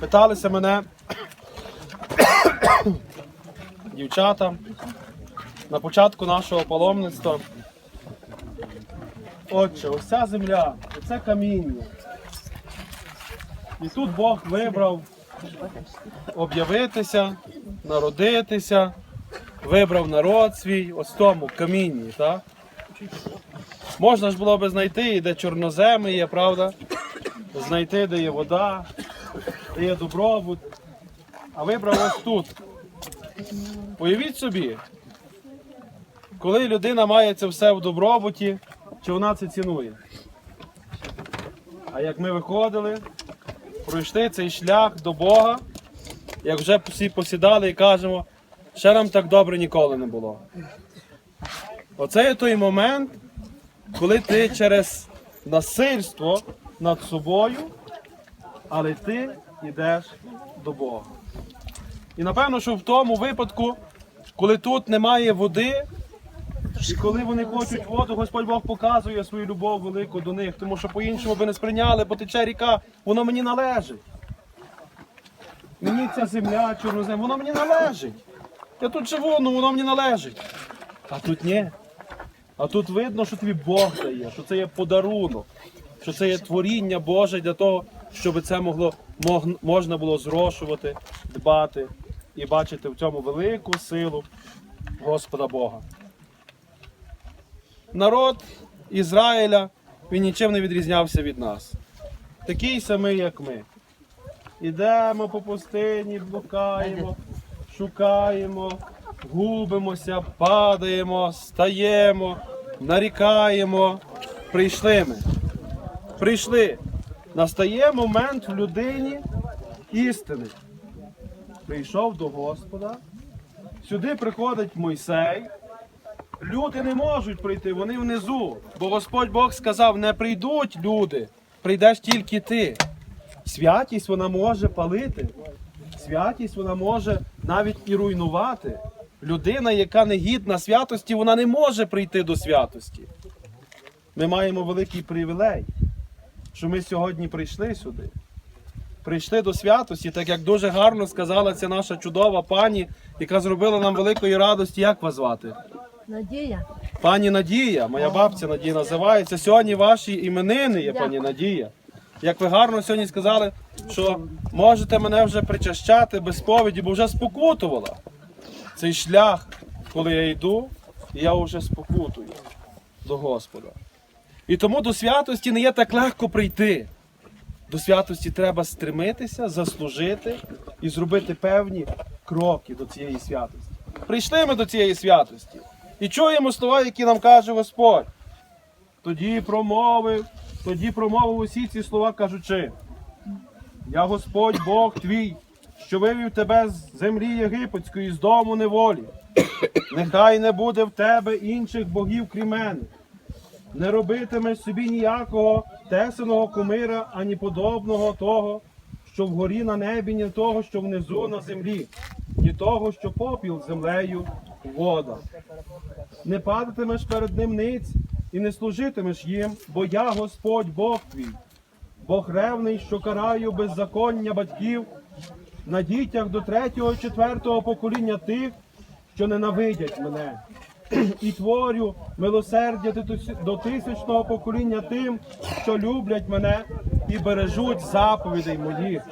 Питалися мене дівчата на початку нашого паломництва. Отче, ось ця земля, оце каміння. І тут Бог вибрав об'явитися, народитися, вибрав народ свій ось тому камінні. Так? Можна ж було би знайти, де чорноземи є, правда? Знайти, де є вода, де є добробут. А вибрав ось тут. Уявіть собі, коли людина має це все в добробуті, чи вона це цінує. А як ми виходили, пройшли цей шлях до Бога, як вже всі посідали і кажемо, ще нам так добре ніколи не було. Оце є той момент, коли ти через насильство над собою, але ти йдеш до Бога. І напевно, що в тому випадку, коли тут немає води, і коли вони хочуть воду, Господь Бог показує свою любов велику до них, тому що по-іншому би не сприйняли, бо тече ріка, воно мені належить. Мені ця земля, чорнозем, воно мені належить. Я тут живу, ну воно мені належить. А тут ні. А тут видно, що тобі Бог дає, що це є подарунок, що це є творіння Боже для того, щоб це могло, мог- можна було зрошувати, дбати і бачити в цьому велику силу Господа Бога. Народ Ізраїля він нічим не відрізнявся від нас. Такий самий, як ми. Ідемо по пустині, блукаємо, шукаємо, губимося, падаємо, стаємо, нарікаємо. Прийшли ми. Прийшли. Настає момент в людині істини. Прийшов до Господа. Сюди приходить Мойсей. Люди не можуть прийти, вони внизу. Бо Господь Бог сказав: не прийдуть люди, прийдеш тільки ти. Святість вона може палити. Святість вона може навіть і руйнувати. Людина, яка не гідна святості, вона не може прийти до святості. Ми маємо великий привілей, що ми сьогодні прийшли сюди. Прийшли до святості, так як дуже гарно сказала ця наша чудова пані, яка зробила нам великої радості. Як вас звати? Надія. Пані Надія, моя бабця Надія називається. Сьогодні ваші іменини є, пані Надія. Як ви гарно сьогодні сказали, що можете мене вже причащати без сповіді, бо вже спокутувала. Цей шлях, коли я йду, я вже спокутую до Господа. І тому до святості не є так легко прийти. До святості треба стремитися, заслужити і зробити певні кроки до цієї святості. Прийшли ми до цієї святості і чуємо слова, які нам каже Господь. Тоді промовив, тоді промовив усі ці слова, кажучи: Я Господь Бог твій, що вивів тебе з землі єгипетської, з дому неволі. Нехай не буде в тебе інших богів, крім мене. Не робитимеш собі ніякого тесаного кумира, ані подобного того, що вгорі на небі, ні того, що внизу на землі, ні того, що попіл землею вода. Не падатимеш перед ним ниць і не служитимеш їм, бо я Господь Бог твій, Бог ревний, що караю беззаконня батьків на дітях до третього, четвертого покоління тих, що ненавидять мене. І творю милосердя до тисячного покоління тим, що люблять мене і бережуть заповідей моїх.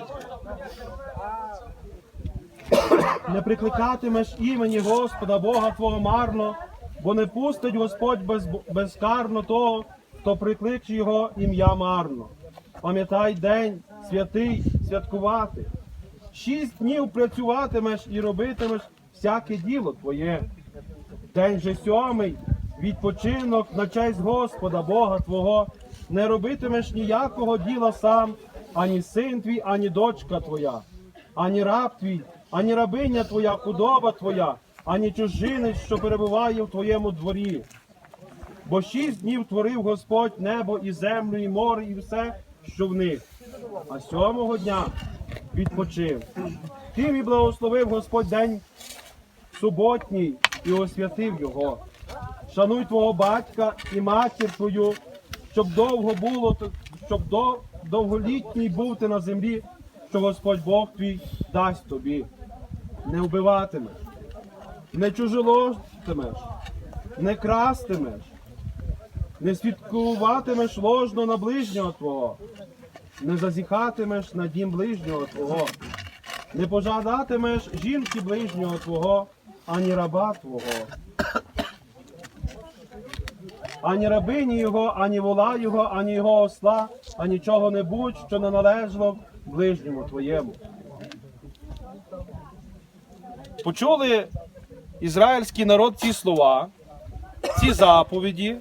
Не прикликатимеш імені Господа Бога Твого марно, бо не пустить Господь без, безкарно того, хто прикличе його ім'я марно. Пам'ятай день святий святкувати. Шість днів працюватимеш і робитимеш всяке діло твоє. День же сьомий відпочинок на честь Господа Бога Твого, не робитимеш ніякого діла сам, ані син твій, ані дочка твоя, ані раб твій, ані рабиня твоя, худоба твоя, ані чужинець, що перебуває в твоєму дворі. Бо шість днів творив Господь небо і землю, і море, і все, що в них. А сьомого дня відпочив. Тим і благословив Господь день суботній і освятив його. Шануй твого батька і матір твою, щоб довго було, щоб довголітній був ти на землі, що Господь Бог твій дасть тобі. Не вбиватимеш, не чужоложтимеш, не крастимеш, не свідкуватимеш ложно на ближнього твого, не зазіхатимеш на дім ближнього твого, не пожадатимеш жінки ближнього твого, ані раба твого ані рабині його, ані вола його, ані його осла, ані чого-небудь, що не належало ближньому твоєму. Почули ізраїльський народ ці слова, ці заповіді.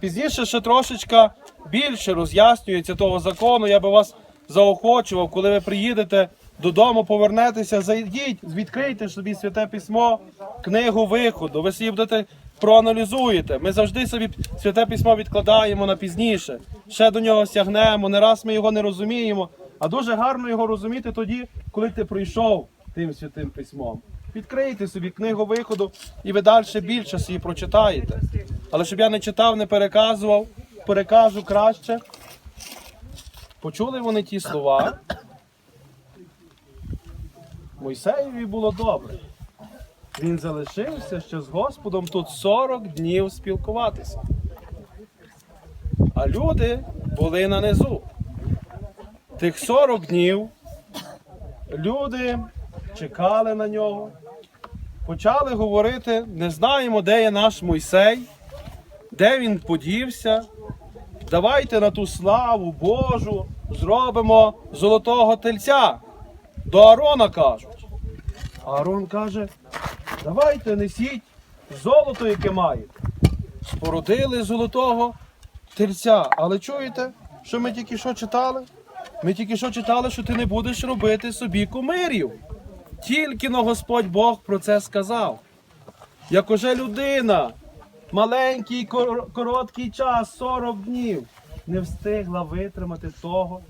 Пізніше ще трошечка більше роз'яснюється того закону. Я би вас заохочував, коли ви приїдете додому, повернетеся, зайдіть, відкрийте собі святе письмо, книгу виходу. Ви собі будете проаналізуєте. Ми завжди собі святе письмо відкладаємо на пізніше. Ще до нього сягнемо. Не раз ми його не розуміємо. А дуже гарно його розуміти тоді, коли ти прийшов тим святим письмом. Відкрийте собі книгу виходу, і ви далі більше собі прочитаєте. Але щоб я не читав, не переказував, перекажу краще. Почули вони ті слова. Мойсеєві було добре. Він залишився ще з Господом тут 40 днів спілкуватися. А люди були на низу. Тих 40 днів люди чекали на нього, почали говорити: не знаємо, де є наш Мойсей, де він подівся. Давайте на ту славу Божу зробимо золотого тельця. До Арона кажуть. А Арон каже: давайте несіть золото, яке маєте. Спорудили золотого тельця. Але чуєте, що ми тільки що читали? Ми тільки що читали, що ти не будеш робити собі кумирів. Тільки но Господь Бог про це сказав. Як уже людина, маленький кор- короткий час, 40 днів, не встигла витримати того,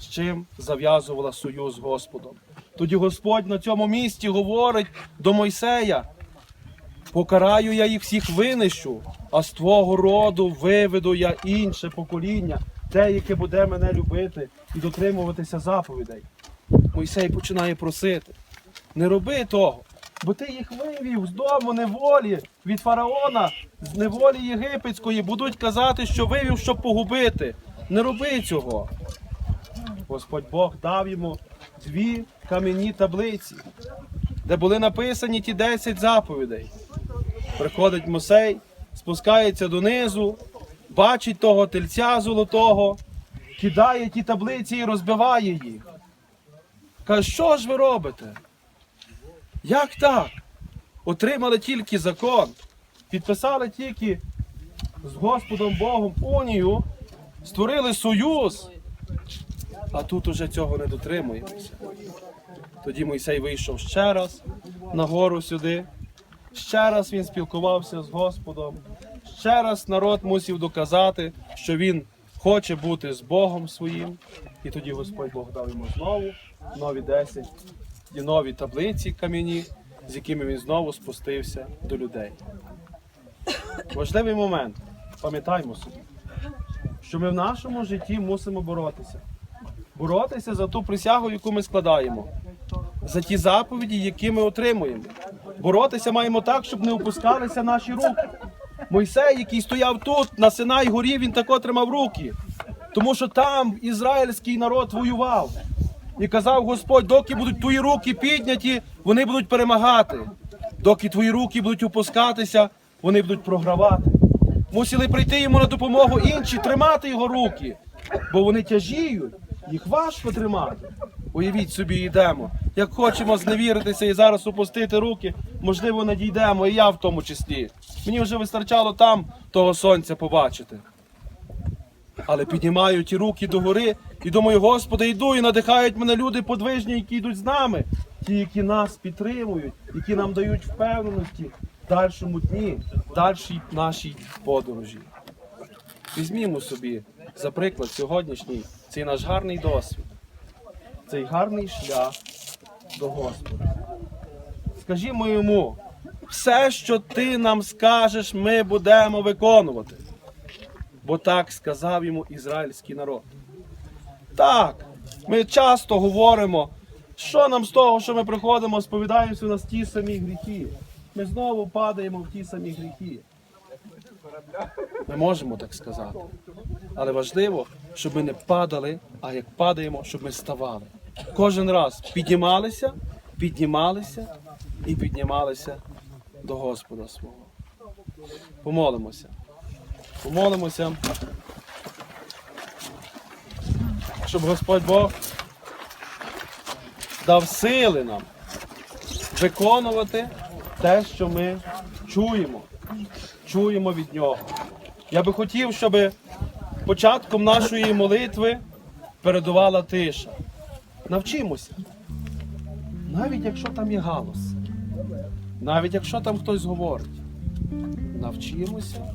з чим зав'язувала союз з Господом. Тоді Господь на цьому місці говорить до Мойсея: покараю я їх всіх винищу, а з твого роду виведу я інше покоління, те, яке буде мене любити і дотримуватися заповідей. Мойсей починає просити: не роби того, бо ти їх вивів з дому неволі від фараона, з неволі єгипетської, будуть казати, що вивів, щоб погубити. Не роби цього. Господь Бог дав йому дві кам'яні таблиці, де були написані ті 10 заповідей. Приходить Мосей, спускається донизу, бачить того тельця золотого, кидає ті таблиці і розбиває їх. Каже, що ж ви робите? Як так? Отримали тільки закон, підписали тільки з Господом Богом унію, створили союз, а тут уже цього не дотримуємося. Тоді Мойсей вийшов ще раз на гору сюди, ще раз він спілкувався з Господом, ще раз народ мусив доказати, що він хоче бути з Богом своїм. І тоді Господь Бог дав йому знову нові 10 і нові таблиці кам'яні, з якими він знову спустився до людей. Важливий момент. Пам'ятаймо собі, що ми в нашому житті мусимо боротися. Боротися за ту присягу, яку ми складаємо, за ті заповіді, які ми отримуємо. Боротися маємо так, щоб не опускалися наші руки. Мойсей, який стояв тут, на Синай горі, він тако тримав руки. Тому що там ізраїльський народ воював. І казав Господь, доки будуть твої руки підняті, вони будуть перемагати. Доки твої руки будуть опускатися, вони будуть програвати. Мусили прийти йому на допомогу інші, тримати його руки, бо вони тяжіють, їх важко тримати. Уявіть собі, йдемо. Як хочемо зневіритися і зараз опустити руки, можливо, не дійдемо, і я в тому числі. Мені вже вистачало там того сонця побачити. Але піднімаю ті руки догори і думаю, Господи, йду і надихають мене люди подвижні, які йдуть з нами, ті, які нас підтримують, які нам дають впевненості в дальшому дні, в дальшій нашій подорожі. Візьмімо собі, за приклад, сьогоднішній цей наш гарний досвід, цей гарний шлях до Господа. Скажімо йому, Все, що ти нам скажеш, ми будемо виконувати. Бо так сказав йому ізраїльський народ. Так, ми часто говоримо, що нам з того, що ми приходимо, сповідаємося на ті самі гріхи. Ми знову падаємо в ті самі гріхи. Ми можемо так сказати. Але важливо, щоб ми не падали, а як падаємо, щоб ми ставали. Кожен раз піднімалися, піднімалися і піднімалися до Господа свого. Помолимося. Помолимося, щоб Господь Бог дав сили нам виконувати те, що ми чуємо. Чуємо від Нього. Я би хотів, щоб початком нашої молитви передувала тиша. Навчимося. Навіть якщо там є галас, навіть якщо там хтось говорить, навчимося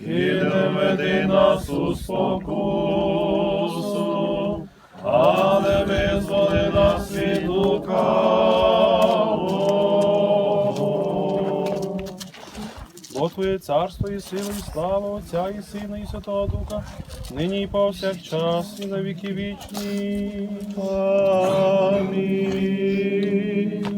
і не веди нас у спокусу, але визволи нас від лукавого. Бо Твоє царство і сила, і слава Отця і Сина, і Святого Духа, нині і повсякчас, і на віки вічні. Амінь.